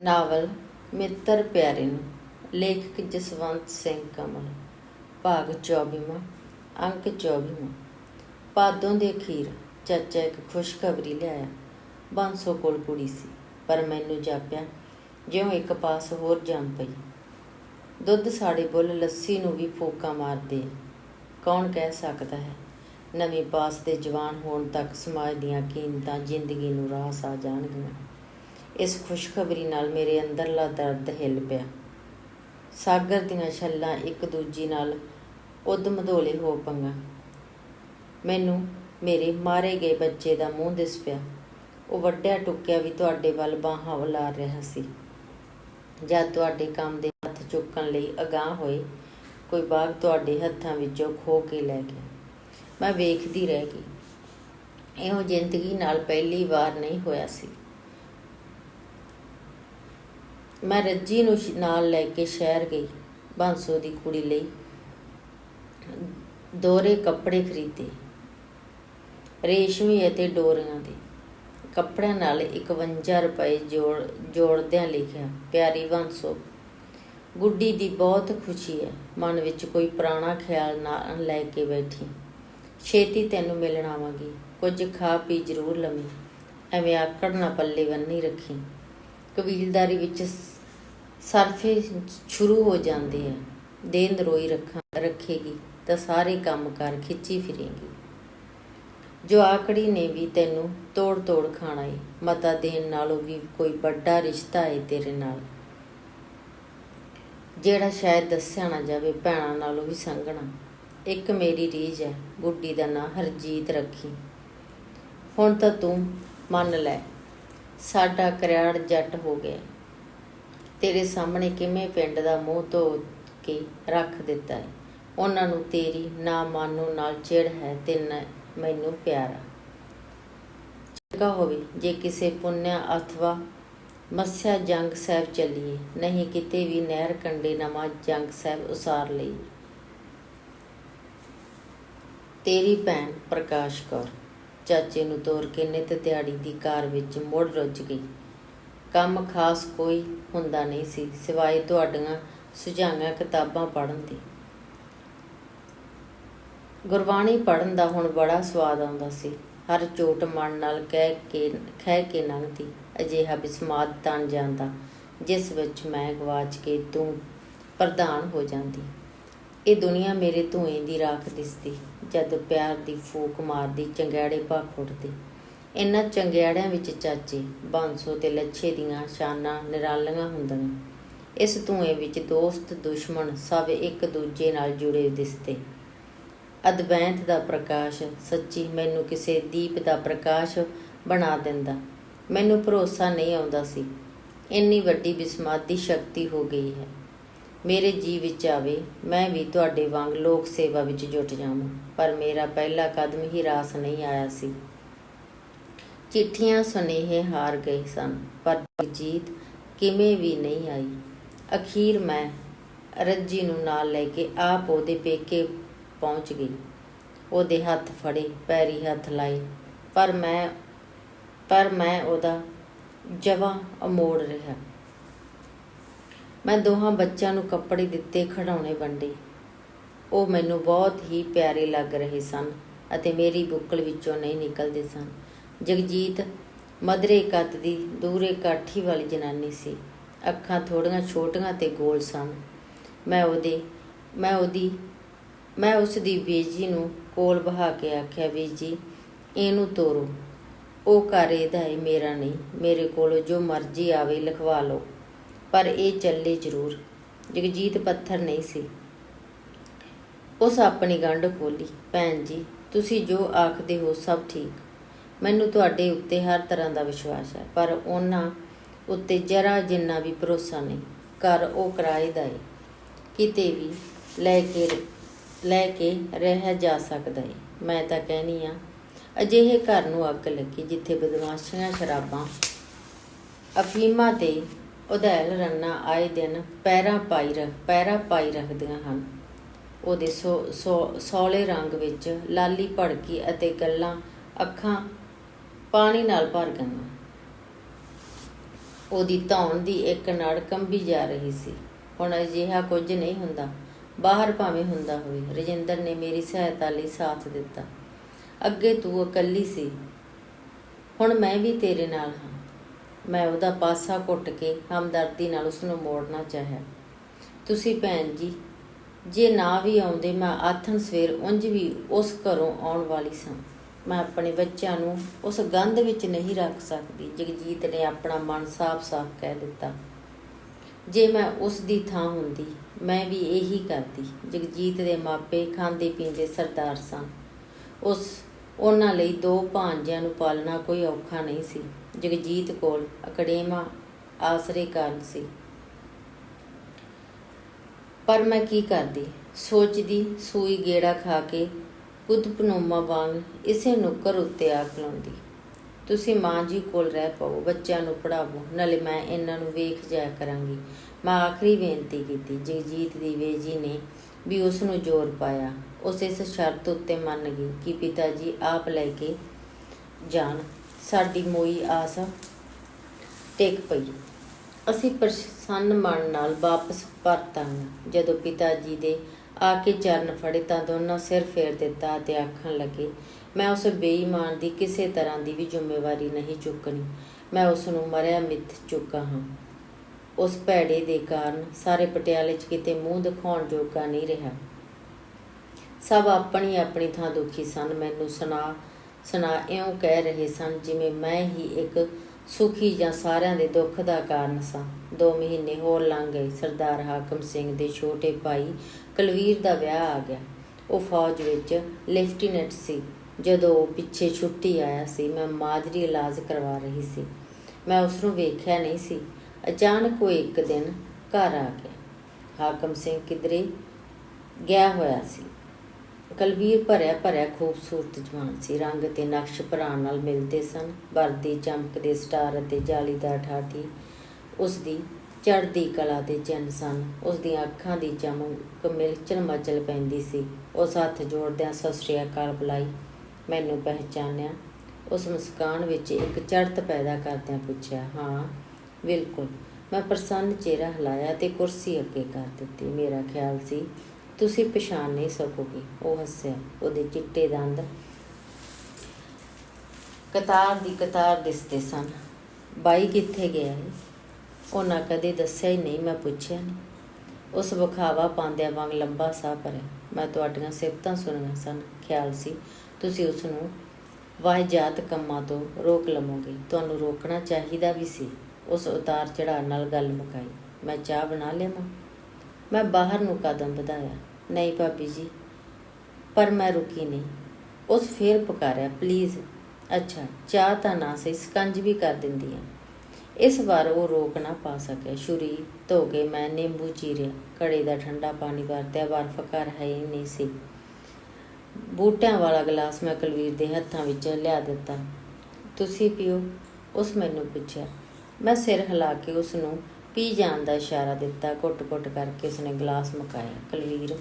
Novel ਮਿੱਤਰ ਪਿਆਰੇ ਨੂੰ, ਲੇਖਕ ਜਸਵੰਤ ਸਿੰਘ ਕਮਲ, ਭਾਗ 24ਵਾਂ ਅੰਕ 24ਵਾਂ ਪਾਦੋਂ ਦੇ ਅਖੀਰ, ਚਾਚਾ ਇੱਕ ਖੁਸ਼ਖਬਰੀ ਲਿਆਇਆ। ਬਾਂਸੋ ਕੋਲ ਕੁੜੀ ਸੀ, ਪਰ ਮੈਨੂੰ ਜਾਪਿਆ, ਜਿਉਂ ਇੱਕ ਪਾਸ ਹੋਰ ਜੰਮ ਪਈ। ਦੁੱਧ ਸਾੜੇ ਬੁੱਲ ਲੱਸੀ ਨੂੰ ਵੀ ਫੋਕਾ ਮਾਰਦੇ ਕੌਣ ਕਹਿ ਸਕਦਾ ਹੈ, ਨਵੇਂ ਪਾਸ ਦੇ ਜਵਾਨ ਹੋਣ ਤੱਕ ਸਮਾਜ ਦੀਆਂ ਕੀਮਤਾਂ ਜ਼ਿੰਦਗੀ ਨੂੰ ਰਾਸ ਆ ਜਾਣਗੀਆਂ। ਇਸ ਖੁਸ਼ਖਬਰੀ ਨਾਲ ਮੇਰੇ ਅੰਦਰਲਾ ਦਰਦ ਹਿੱਲ ਪਿਆ। ਸਾਗਰ ਦੀਆਂ ਛੱਲਾਂ ਇੱਕ ਦੂਜੀ ਨਾਲ ਉਦਮਧੋਲੇ ਹੋ ਪੰਗਾ ਮੈਨੂੰ ਮੇਰੇ ਮਾਰੇ ਗਏ ਬੱਚੇ ਦਾ ਮੂੰਹ ਦਿਸ ਪਿਆ। ਉਹ ਵੱਡਿਆ ਟੁੱਕਿਆ ਵੀ ਤੁਹਾਡੇ ਵੱਲ ਬਾਹਾਂ ਉਲਾਰ ਰਿਹਾ ਸੀ। ਜਦ ਤੁਹਾਡੇ ਕੰਮ ਦੇ ਹੱਥ ਚੁੱਕਣ ਲਈ ਅਗਾਹ ਹੋਏ, ਕੋਈ ਬਾਗ ਤੁਹਾਡੇ ਹੱਥਾਂ ਵਿੱਚੋਂ ਖੋ ਕੇ ਲੈ ਗਿਆ। ਮੈਂ ਵੇਖਦੀ ਰਹਿ ਗਈ। ਇਹੋ ਜ਼ਿੰਦਗੀ ਨਾਲ ਪਹਿਲੀ ਵਾਰ ਨਹੀਂ ਹੋਇਆ ਸੀ। ਮੈਂ ਰੱਜੀ ਨੂੰ ਨਾਲ ਲੈ ਕੇ ਸ਼ਹਿਰ ਗਈ, ਬਾਂਸੋ ਦੀ ਕੁੜੀ ਲਈ। ਦੋਰੇ ਕੱਪੜੇ ਖਰੀਦੇ। ਰੇਸ਼ਮੀ ਅਤੇ ਡੋਰੀਆਂ ਦੇ। ਕੱਪੜਿਆਂ ਨਾਲ 51 ਰੁਪਏ ਜੋੜ, ਜੋੜਦਿਆਂ ਲਿਖਿਆ, ਪਿਆਰੀ ਬਾਂਸੋ, ਗੁੱਡੀ ਦੀ ਬਹੁਤ ਖੁਸ਼ੀ ਹੈ, ਮਨ ਵਿੱਚ ਕੋਈ ਪੁਰਾਣਾ ਖਿਆਲ ਨਾ ਲੈ ਕੇ ਬੈਠੀ। ਛੇਤੀ ਤੈਨੂੰ ਮਿਲਣ ਆਵਾਂਗੀ, ਕੁਝ ਖਾ ਪੀ ਜ਼ਰੂਰ ਲਵੀਂ। ਐਵੇਂ ਆਕੜ ਨਾ ਪੱਲੇ ਬੰਨੀ ਰੱਖੀ। ਕਬੀਲਦਾਰੀ ਵਿੱਚ ਸਰਫੇ ਸ਼ੁਰੂ ਹੋ ਜਾਂਦੇ ਆ। ਦੇਨ ਰੋਈ ਰੱਖਾਂ, ਰੱਖੇਗੀ ਤਾਂ ਸਾਰੇ ਕੰਮ ਕਰ ਖਿੱਚੀ ਫਿਰੇਗੀ। ਜੋ ਆਕੜੀ ਨੇ ਵੀ ਤੈਨੂੰ ਤੋੜ ਤੋੜ ਖਾਣਾ ਏ ਮਤਾ ਦੇਣ ਨਾਲੋਂ ਵੀ ਕੋਈ ਵੱਡਾ ਰਿਸ਼ਤਾ ਏ ਤੇਰੇ ਨਾਲ। ਜਿਹੜਾ ਸ਼ਾਇਦ ਦੱਸਿਆ ਨਾ ਜਾਵੇ, ਭੈਣਾਂ ਨਾਲੋਂ ਵੀ ਸੰਗਣਾ ਇੱਕ ਮੇਰੀ ਰੀਝ ਹੈ ਗੁੱਡੀ ਦਾ ਨਾਂ ਹਰਜੀਤ ਰੱਖੀ। ਹੁਣ ਤਾਂ ਤੂੰ ਮੰਨ ਲੈ, ਸਾਡਾ ਕਰਿਆੜ ਜੱਟ ਹੋ ਗਿਆ। ਤੇਰੇ ਸਾਹਮਣੇ ਕਿਵੇਂ ਪਿੰਡ ਦਾ ਮੂੰਹ ਧੋ ਕੇ ਰੱਖ ਦਿੱਤਾ ਹੈ? ਉਹਨਾਂ ਨੂੰ ਤੇਰੀ ਨਾ ਮਾਨੋ ਨਾਲ ਚਿੜ ਹੈ ਤੇ ਨਾ ਮੈਨੂੰ ਪਿਆਰਾ ਚੰਗਾ ਹੋਵੇ ਜੇ ਕਿਸੇ ਪੁੰਨਿਆ ਅਥਵਾ ਮੱਸਿਆ ਜੰਗ ਸਾਹਿਬ ਚੱਲੀਏ, ਨਹੀਂ ਕਿਤੇ ਵੀ ਨਹਿਰ ਕੰਡੇ ਨਵਾਂ ਜੰਗ ਸਾਹਿਬ ਉਸਾਰ ਲਈ ਤੇਰੀ ਭੈਣ ਪ੍ਰਕਾਸ਼ ਕੌਰ ਚਾਚੇ ਨੂੰ ਤੋਰ ਕੇ ਨਿਤ ਦਿਹਾੜੀ ਦੀ ਕਾਰ ਵਿੱਚ ਮੁੜ ਰੁੱਝ ਗਈ। ਕੰਮ ਖਾਸ ਕੋਈ ਹੁੰਦਾ ਨਹੀਂ ਸੀ, ਸਿਵਾਏ ਤੁਹਾਡੀਆਂ ਸੁਝਾਈਆਂ ਕਿਤਾਬਾਂ ਪੜ੍ਹਨ ਦੀ। ਗੁਰਬਾਣੀ ਪੜ੍ਹਨ ਦਾ ਹੁਣ ਬੜਾ ਸਵਾਦ ਆਉਂਦਾ ਸੀ। ਹਰ ਚੋਟ ਮਨ ਨਾਲ ਕਹਿ ਕੇ ਖਹਿ ਕੇ ਲੰਘਦੀ, ਅਜਿਹਾ ਬਿਸਮਾਦ ਤਣ ਜਾਂਦਾ, ਜਿਸ ਵਿੱਚ ਮੈਂ ਗਵਾਚ ਕੇ ਤੂੰ ਪ੍ਰਧਾਨ ਹੋ ਜਾਂਦੀ। ਇਹ ਦੁਨੀਆ ਮੇਰੇ ਧੂਏ ਦੀ ਰਾਖ ਦਿਸਦੀ, ਜਦ ਪਿਆਰ ਦੀ ਫੂਕ ਮਾਰਦੀ ਚੰਗਿਆੜੇ ਭੱਖ ਉੱਠਦੇ। ਇਨ੍ਹਾਂ ਚੰਗਿਆੜਿਆਂ ਵਿੱਚ ਚਾਚੇ, ਬਾਂਸੋ ਤੇ ਲੱਛੇ ਦੀਆਂ ਸ਼ਾਨਾਂ ਨਿਰਾਲੀਆਂ ਹੁੰਦੀਆਂ। ਇਸ ਧੂਏ ਵਿੱਚ ਦੋਸਤ, ਦੁਸ਼ਮਣ ਸਭ ਇੱਕ ਦੂਜੇ ਨਾਲ ਜੁੜੇ ਦਿਸਦੇ। ਅਦਵੈਂਤ ਦਾ ਪ੍ਰਕਾਸ਼ ਸੱਚੀ ਮੈਨੂੰ ਕਿਸੇ ਦੀਪ ਦਾ ਪ੍ਰਕਾਸ਼ ਬਣਾ ਦਿੰਦਾ। ਮੈਨੂੰ ਭਰੋਸਾ ਨਹੀਂ ਆਉਂਦਾ ਸੀ। ਇੰਨੀ ਵੱਡੀ ਬਿਸਮਾਦੀ ਸ਼ਕਤੀ ਹੋ ਗਈ ਹੈ। ਮੇਰੇ ਜੀ ਵਿੱਚ ਆਵੇ, ਮੈਂ ਵੀ ਤੁਹਾਡੇ ਵਾਂਗ ਲੋਕ ਸੇਵਾ ਵਿੱਚ ਜੁਟ ਜਾਵਾਂ, ਪਰ ਮੇਰਾ ਪਹਿਲਾ ਕਦਮ ਹੀ ਰਾਸ ਨਹੀਂ ਆਇਆ ਸੀ। ਚਿੱਠੀਆਂ ਸੁਨੇਹੇ ਹਾਰ ਗਏ ਸਨ, ਪਰ ਜੀਤ ਕਿਵੇਂ ਵੀ ਨਹੀਂ ਆਈ। ਅਖੀਰ ਮੈਂ ਰੱਜੀ ਨੂੰ ਨਾਲ ਲੈ ਕੇ ਆਪ ਉਹਦੇ ਪੇਕੇ ਪਹੁੰਚ ਗਈ। ਉਹਦੇ ਹੱਥ ਫੜੇ, ਪੈਰੀ ਹੱਥ ਲਾਏ, ਪਰ ਮੈਂ ਪਰ ਮੈਂ ਉਹਦਾ ਜਵਾ ਅਮੋੜ ਰਿਹਾ। ਮੈਂ ਦੋਹਾਂ ਬੱਚਿਆਂ ਨੂੰ ਕੱਪੜੇ ਦਿੱਤੇ, ਖਿਡੌਣੇ ਵੰਡੇ। ਉਹ ਮੈਨੂੰ ਬਹੁਤ ਹੀ ਪਿਆਰੇ ਲੱਗ ਰਹੇ ਸਨ ਅਤੇ ਮੇਰੀ ਬੁੱਕਲ ਵਿੱਚੋਂ ਨਹੀਂ ਨਿਕਲਦੇ ਸਨ। ਜਗਜੀਤ ਮਧਰੇ ਕੱਤ ਦੀ ਦੂਰੇ ਕਾਠੀ ਵਾਲੀ ਜਨਾਨੀ ਸੀ। ਅੱਖਾਂ ਥੋੜੀਆਂ ਛੋਟੀਆਂ ਤੇ ਗੋਲ ਸਨ। ਮੈਂ ਉਹਦੇ, ਮੈਂ ਉਹਦੀ, ਮੈਂ ਉਸ ਦੀ ਬੀਜੀ ਨੂੰ ਕੋਲ ਬਹਾ ਕੇ ਆਖਿਆ ਬੀਜੀ ਇਹਨੂੰ ਤੋਰੋ। ਉਹ ਘਰ ਇਹਦਾ ਹੈ ਮੇਰਾ ਨਹੀਂ। ਮੇਰੇ ਕੋਲ ਜੋ ਮਰਜ਼ੀ ਆਵੇ ਲਿਖਵਾ ਲਓ। ਪਰ ਇਹ ਚੱਲੇ ਜ਼ਰੂਰ। ਜਗਜੀਤ ਪੱਥਰ ਨਹੀਂ ਸੀ। ਉਸ ਆਪਣੀ ਗੰਢ ਖੋਲੀ ਭੈਣ ਜੀ, ਤੁਸੀਂ ਜੋ ਆਖਦੇ ਹੋ ਸਭ ਠੀਕ। ਮੈਨੂੰ ਤੁਹਾਡੇ ਉੱਤੇ ਹਰ ਤਰ੍ਹਾਂ ਦਾ ਵਿਸ਼ਵਾਸ ਹੈ, ਪਰ ਉਹਨਾਂ ਉੱਤੇ ਜਰਾ ਜਿੰਨਾ ਵੀ ਭਰੋਸਾ ਨਹੀਂ। ਘਰ ਉਹ ਕਿਰਾਏ ਦਾ ਹੈ ਕਿਤੇ ਵੀ ਲੈ ਕੇ ਲੈ ਕੇ ਰਹਿ ਜਾ ਸਕਦਾ ਹੈ ਮੈਂ ਤਾਂ ਕਹਿਨੀ ਆ, ਅਜਿਹੇ ਘਰ ਨੂੰ ਅੱਗ ਲੱਗੀ ਜਿੱਥੇ ਬਦਮਾਸ਼ੀਆਂ ਸ਼ਰਾਬਾਂ, ਅਫੀਮਾਂ ਤੇ ਉਧੈਲ ਰੰਨਾ ਆਏ ਦਿਨ ਪੈਰਾਂ ਪਾਈ ਰੱਖ ਪੈਰਾ ਪਾਈ ਰੱਖਦੀਆਂ ਹਨ। ਉਹਦੇ ਸੋ, ਸੋ- ਸੌਲੇ ਰੰਗ ਵਿੱਚ ਲਾਲੀ ਭੜਕੀ ਅਤੇ ਗੱਲਾਂ ਅੱਖਾਂ ਪਾਣੀ ਨਾਲ ਭਰ ਗਈਆਂ ਉਹਦੀ ਧੌਣ ਦੀ ਇੱਕ ਨਾੜ ਕੰਬੀ ਜਾ ਰਹੀ ਸੀ। ਹੁਣ ਅਜਿਹਾ ਕੁਝ ਨਹੀਂ ਹੁੰਦਾ। ਬਾਹਰ ਭਾਵੇਂ ਹੁੰਦਾ ਹੋਵੇ, ਰਜਿੰਦਰ ਨੇ ਮੇਰੀ ਸਹਾਇਤਾ ਲਈ ਸਾਥ ਦਿੱਤਾ। ਅੱਗੇ ਤੂੰ ਇਕੱਲੀ ਸੀ। ਹੁਣ ਮੈਂ ਵੀ ਤੇਰੇ ਨਾਲ ਹਾਂ। ਮੈਂ ਉਹਦਾ ਪਾਸਾ ਘੁੱਟ ਕੇ ਹਮਦਰਦੀ ਨਾਲ ਉਸ ਨੂੰ ਮੋੜਨਾ ਚਾਹਿਆ। ਤੁਸੀਂ ਭੈਣ ਜੀ, ਜੇ ਨਾ ਵੀ ਆਉਂਦੇ, ਮੈਂ ਆਥਣ ਸਵੇਰ ਉਂਝ ਵੀ ਉਸ ਘਰੋਂ ਆਉਣ ਵਾਲੀ ਸਾਂ। ਮੈਂ ਆਪਣੇ ਬੱਚਿਆਂ ਨੂੰ ਉਸ ਗੰਧ ਵਿੱਚ ਨਹੀਂ ਰੱਖ ਸਕਦੀ। ਜਗਜੀਤ ਨੇ ਆਪਣਾ ਮਨ ਸਾਫ਼-ਸਾਫ਼ ਕਹਿ ਦਿੱਤਾ। ਜੇ ਮੈਂ ਉਸ ਦੀ ਥਾਂ ਹੁੰਦੀ, ਮੈਂ ਵੀ ਇਹੀ ਕਰਦੀ। ਜਗਜੀਤ ਦੇ ਮਾਪੇ ਖਾਂਦੇ ਪੀਂਦੇ ਸਰਦਾਰ ਸਨ। ਉਸ, ਉਹਨਾਂ ਲਈ ਦੋ ਭਾਂਜਿਆਂ ਨੂੰ ਪਾਲਣਾ ਕੋਈ ਔਖਾ ਨਹੀਂ ਸੀ। ਜਗਜੀਤ ਕੋਲ ਅਕੜੇਮਾ ਆਸਰੇ ਕਾਰਨ ਸੀ। ਪਰ ਮੈਂ ਕੀ ਕਰਦੀ? ਸੋਚਦੀ, ਸੂਈ ਗੇੜਾ ਖਾ ਕੇ ਕੁਦਪਨੋਮਾ ਵਾਂਗ ਇਸੇ ਨੁੱਕਰ ਉੱਤੇ ਆ ਖਲੋਂਦੀ ਤੁਸੀਂ ਮਾਂ ਜੀ ਕੋਲ ਰਹਿ ਪਾਓ ਬੱਚਿਆਂ ਨੂੰ ਪੜਾਵੋ ਨਾਲੇ ਮੈਂ ਇਹਨਾਂ ਨੂੰ ਵੇਖ ਜਾਇਆ ਕਰਾਂਗੀ। ਮੈਂ ਆਖਰੀ ਬੇਨਤੀ ਕੀਤੀ। ਜਗਜੀਤ ਦੀ ਵੇਜੀ ਨੇ ਵੀ ਉਸ ਨੂੰ ਜ਼ੋਰ ਪਾਇਆ। ਉਸ ਇਸ ਸ਼ਰਤ ਉੱਤੇ ਮੰਨ ਗਈ ਕਿ ਪਿਤਾ ਜੀ ਆਪ ਲੈ ਕੇ ਜਾਣ। ਸਾਡੀ ਮੋਈ ਆਸ ਟਿਕ ਪਈ। ਅਸੀਂ ਪ੍ਰਸੰਨ ਮਨ ਨਾਲ ਵਾਪਸ ਪਰਤਾਂਗੇ ਜਦੋਂ ਪਿਤਾ ਜੀ ਦੇ ਆ ਕੇ ਚਰਨ ਫੜੇ ਤਾਂ ਦੋਨੋਂ ਸਿਰ ਫੇਰ ਦਿੱਤਾ ਤੇ ਆਖਣ ਲੱਗੇ, ਮੈਂ ਉਸ ਬੇਈਮਾਨ ਦੀ ਕਿਸੇ ਤਰ੍ਹਾਂ ਦੀ ਵੀ ਜ਼ਿੰਮੇਵਾਰੀ ਨਹੀਂ ਚੁੱਕਣੀ। ਮੈਂ ਉਸ ਨੂੰ ਮਰਿਆ ਮਿੱਥ ਚੁੱਕਾ ਹਾਂ। ਉਸ ਭੈੜੇ ਦੇ ਕਾਰਨ ਸਾਰੇ ਪਟਿਆਲੇ 'ਚ ਕਿਤੇ ਮੂੰਹ ਦਿਖਾਉਣ ਜੋਗਾ ਨਹੀਂ ਰਿਹਾ। ਸਭ ਆਪਣੀ ਆਪਣੀ ਥਾਂ ਦੁਖੀ ਸਨ। ਮੈਨੂੰ ਸੁਣਾ ਸੁਣਾ ਇਉਂ ਕਹਿ ਰਹੇ ਸਨ ਜਿਵੇਂ ਮੈਂ ਹੀ ਇੱਕ ਸੁਖੀ ਜਾਂ ਸਾਰਿਆਂ ਦੇ ਦੁੱਖ ਦਾ ਕਾਰਨ ਸਾਂ। ਦੋ ਮਹੀਨੇ ਹੋਰ ਲੰਘ ਗਏ। ਸਰਦਾਰ ਹਾਕਮ ਸਿੰਘ ਦੇ ਛੋਟੇ ਭਾਈ ਕੁਲਵੀਰ ਦਾ ਵਿਆਹ ਆ ਗਿਆ। ਉਹ ਫੌਜ ਵਿੱਚ ਲੈਫਟੀਨੈਂਟ ਸੀ। ਜਦੋਂ ਉਹ ਪਿੱਛੇ ਛੁੱਟੀ ਆਇਆ ਸੀ, ਮੈਂ ਮਾਜਰੀ ਇਲਾਜ ਕਰਵਾ ਰਹੀ ਸੀ। ਮੈਂ ਉਸ ਨੂੰ ਵੇਖਿਆ ਨਹੀਂ ਸੀ। ਅਚਾਨਕ ਉਹ ਇੱਕ ਦਿਨ ਘਰ ਆ ਗਿਆ। ਹਾਕਮ ਸਿੰਘ ਕਿਧਰੇ ਗਿਆ ਹੋਇਆ ਸੀ। ਕਲਵੀਰ ਭਰਿਆ ਭਰਿਆ ਖੂਬਸੂਰਤ ਜਵਾਨ ਸੀ। ਰੰਗ ਤੇ ਨਕਸ਼ ਭਰਾਣ ਨਾਲ ਮਿਲਦੇ ਸਨ। ਵਰਦੀ ਚਮਕਦੇ ਸਟਾਰ ਅਤੇ ਜਾਲੀਦਾਰ ਠਾਠੀ ਉਸ ਦੀ ਚੜ੍ਹਦੀ ਕਲਾ ਦੇ ਚਿੰਨ੍ਹ ਸਨ। ਉਸ ਦੀਆਂ ਅੱਖਾਂ ਦੀ ਚਮਕ ਮਿਲਚਣ ਮਚਲ ਪੈਂਦੀ ਸੀ। ਉਸ ਹੱਥ ਜੋੜਦਿਆਂ ਸਤਿ ਸ੍ਰੀ ਅਕਾਲ ਬੁਲਾਈ। ਮੈਨੂੰ ਪਹਿਚਾਨਿਆ? ਉਸ ਮੁਸਕਾਨ ਵਿੱਚ ਇੱਕ ਚੜਤ ਪੈਦਾ ਕਰਦਿਆਂ ਪੁੱਛਿਆ। ਹਾਂ, ਬਿਲਕੁਲ। ਮੈਂ ਪ੍ਰਸੰਨ ਚਿਹਰਾ ਹਿਲਾਇਆ ਤੇ ਕੁਰਸੀ ਅੱਗੇ ਕਰ ਦਿੱਤੀ। ਮੇਰਾ ਖਿਆਲ ਸੀ ਤੁਸੀਂ ਪਛਾਣ ਨਹੀਂ ਸਕੋਗੇ। ਉਹ ਹੱਸਿਆ। ਉਹਦੇ ਚਿੱਟੇ ਦੰਦ ਕਤਾਰ ਦੀ ਕਤਾਰ ਦਿਸਦੇ ਸਨ। ਬਾਈ ਕਿੱਥੇ ਗਿਆ ਹੈ ਉਹਨਾਂ ਕਦੇ ਦੱਸਿਆ ਹੀ ਨਹੀਂ, ਮੈਂ ਪੁੱਛਿਆ ਨਹੀਂ। ਉਸ ਵਿਖਾਵਾ ਪਾਉਂਦਿਆਂ ਵਾਂਗ ਲੰਬਾ ਸਾਹ ਭਰਿਆ। ਮੈਂ ਤੁਹਾਡੀਆਂ ਸਿਫਤਾਂ ਸੁਣੀਆਂ ਸਨ। ਖਿਆਲ ਸੀ, ਤੁਸੀਂ ਉਸ ਨੂੰ ਵਾਹਿਜਾਤ ਕੰਮਾਂ ਤੋਂ ਰੋਕ ਲਵੋਗੇ। ਤੁਹਾਨੂੰ ਰੋਕਣਾ ਚਾਹੀਦਾ ਵੀ ਸੀ। ਉਸ ਉਤਾਰ ਚੜਾਅ ਨਾਲ ਗੱਲ ਮੁਕਾਈ। ਮੈਂ ਚਾਹ ਬਣਾ ਲਿਆਵਾਂ? ਮੈਂ ਬਾਹਰ ਨੂੰ ਕਦਮ ਵਧਾਇਆ। ਨਹੀਂ ਭਾਬੀ ਜੀ, ਪਰ ਮੈਂ ਰੁਕੀ ਨਹੀਂ। ਉਸ ਫੇਰ ਪੁਕਾਰਿਆ, ਪਲੀਜ਼, ਅੱਛਾ, ਚਾਹ ਤਾਂ ਨਾ ਸਹੀ ਸਕੰਜ ਵੀ ਕਰ ਦਿੰਦੀ ਆ ਇਸ ਵਾਰ ਉਹ ਰੋਕ ਨਾ ਪਾ ਸਕਿਆ। ਛੁਰੀ ਧੋ ਕੇ ਮੈਂ ਨਿੰਬੂ ਚੀਰਿਆ। ਘੜੇ ਦਾ ਠੰਡਾ ਪਾਣੀ ਵਰਤਿਆ। ਬਰਫ਼ ਘਰ ਹੈ ਹੀ ਨਹੀਂ ਸੀ। ਬੂਟਿਆਂ ਵਾਲਾ ਗਲਾਸ ਮੈਂ ਕੁਲਵੀਰ ਦੇ ਹੱਥਾਂ ਵਿੱਚ ਲਿਆ ਦਿੱਤਾ। ਤੁਸੀਂ ਪੀਓ, ਉਸ ਮੈਨੂੰ ਪੁੱਛਿਆ। ਮੈਂ ਸਿਰ ਹਿਲਾ ਕੇ ਉਸ ਨੂੰ ਪੀ ਜਾਣ ਦਾ ਇਸ਼ਾਰਾ ਦਿੱਤਾ। ਘੁੱਟ-ਘੁੱਟ ਕਰਕੇ ਉਸਨੇ ਗਲਾਸ ਮੁਕਾਇਆ। ਕੁਲਵੀਰ,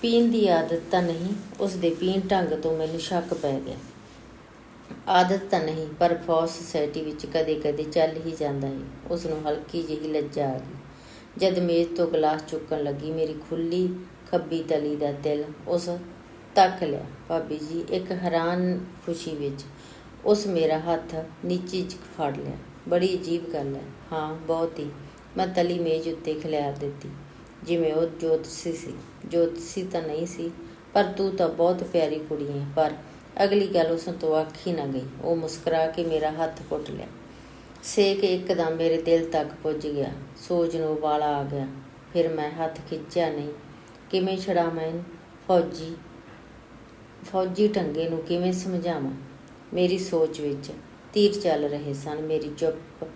ਪੀਣ ਦੀ ਆਦਤ ਤਾਂ ਨਹੀਂ? ਉਸ ਦੇ ਪੀਣ ਢੰਗ ਤੋਂ ਮੈਨੂੰ ਸ਼ੱਕ ਪੈ ਗਿਆ। ਆਦਤ ਤਾਂ ਨਹੀਂ, ਪਰ ਫੌਜ ਸੁਸਾਇਟੀ ਵਿੱਚ ਕਦੇ-ਕਦੇ ਚੱਲ ਹੀ ਜਾਂਦਾ ਹੈ ਉਸ ਨੂੰ ਹਲਕੀ ਜਿਹੀ ਲੱਜਾ ਆ ਗਈ। ਜਦ ਮੇਜ਼ ਤੋਂ ਗਲਾਸ ਚੁੱਕਣ ਲੱਗੀ, ਮੇਰੀ ਖੁੱਲੀ ਖੱਬੀ ਤਲੀ ਦਾ ਦਿਲ ਉਸ ਤੱਕ ਲਿਆ। ਭਾਬੀ ਜੀ, ਇੱਕ ਹੈਰਾਨ ਖੁਸ਼ੀ ਵਿੱਚ ਉਸ ਮੇਰਾ ਹੱਥ ਨੀਚੇ ਚ ਫੜ ਲਿਆ। ਬੜੀ ਅਜੀਬ ਗੱਲ ਹੈ। ਹਾਂ, ਬਹੁਤ ਹੀ। ਮੈਂ ਤਲੀ ਮੇਜ਼ ਉੱਤੇ ਖਿਲਾਰ ਦਿੱਤੀ। ਜਿਵੇਂ ਉਹ ਜੋਤਸੀ ਸੀ। ਜੋਤਸੀ ਤਾਂ ਨਹੀਂ ਸੀ, ਪਰ ਤੂੰ ਤਾਂ ਬਹੁਤ ਪਿਆਰੀ ਕੁੜੀ ਹੈ ਪਰ ਅਗਲੀ ਗੱਲ ਉਸ ਤੋਂ ਆਖੀ ਨਾ ਗਈ। ਉਹ ਮੁਸਕਰਾ ਕੇ ਮੇਰਾ ਹੱਥ ਘੁੱਟ ਲਿਆ। ਸੇਕ ਇੱਕਦਮ ਮੇਰੇ ਦਿਲ ਤੱਕ ਪੁੱਜ ਗਿਆ। ਸੋਜ ਨੂੰ ਵਾਲਾ ਆ ਗਿਆ। ਫਿਰ ਮੈਂ ਹੱਥ ਖਿੱਚਿਆ ਨਹੀਂ। ਕਿਵੇਂ ਛੜਾ ਮੈਂ ਫੌਜੀ ਫੌਜੀ ਟੰਗੇ ਨੂੰ ਕਿਵੇਂ ਸਮਝਾਵਾਂ? ਮੇਰੀ ਸੋਚ ਵਿੱਚ ਤੀਰ ਚੱਲ ਰਹੇ ਸਨ। ਮੇਰੀ ਚੁੱਪ